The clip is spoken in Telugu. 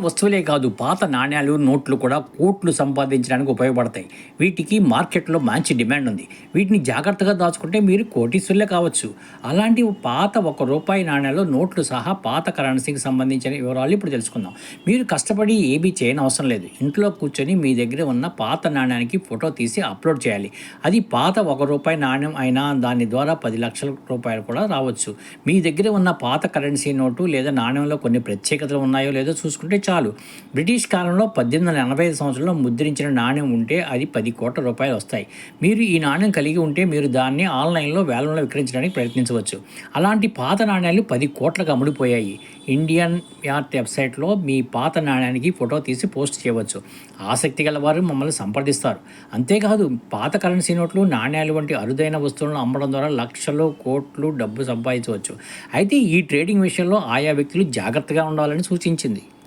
వస్తువులే కాదు పాత నాణ్యాలు నోట్లు కూడా కోట్లు సంపాదించడానికి ఉపయోగపడతాయి. వీటికి మార్కెట్లో మంచి డిమాండ్ ఉంది. వీటిని జాగ్రత్తగా దాచుకుంటే మీరు కోటీసులే కావచ్చు. అలాంటి పాత ఒక రూపాయి నాణ్యాలు నోట్లు సహా పాత కరెన్సీకి సంబంధించిన వివరాలు ఇప్పుడు తెలుసుకుందాం. మీరు కష్టపడి ఏమీ చేయని అవసరం లేదు. ఇంట్లో కూర్చొని మీ దగ్గర ఉన్న పాత నాణ్యానికి ఫోటో తీసి అప్లోడ్ చేయాలి. అది పాత ఒక రూపాయి నాణ్యం అయినా దాని ద్వారా పది లక్షల రూపాయలు కూడా రావచ్చు. మీ దగ్గర ఉన్న పాత కరెన్సీ నోటు లేదా నాణ్యంలో కొన్ని ప్రత్యేకతలు ఉన్నాయో లేదో చూసుకుంటే చాలు. బ్రిటిష్ కాలంలో పద్దెనిమిది వందల ఎనభై ఐదు సంవత్సరంలో ముద్రించిన నాణ్యం ఉంటే అది పది కోట్ల రూపాయలు వస్తాయి. మీరు ఈ నాణ్యం కలిగి ఉంటే మీరు దాన్ని ఆన్లైన్లో వేలంలో విక్రయించడానికి ప్రయత్నించవచ్చు. అలాంటి పాత నాణ్యాలు పది కోట్లకు అమ్ముడిపోయాయి. ఇండియన్ యార్ట్ వెబ్సైట్లో మీ పాత నాణ్యానికి ఫోటో తీసి పోస్ట్ చేయవచ్చు. ఆసక్తి గల వారు మమ్మల్ని సంప్రదిస్తారు. అంతేకాదు పాత కరెన్సీ నోట్లు నాణ్యాలు వంటి అరుదైన వస్తువులను అమ్మడం ద్వారా లక్షలు కోట్లు డబ్బు సంపాదించవచ్చు. అయితే ఈ ట్రేడింగ్ విషయంలో ఆయా వ్యక్తులు జాగ్రత్తగా ఉండాలని సూచించింది.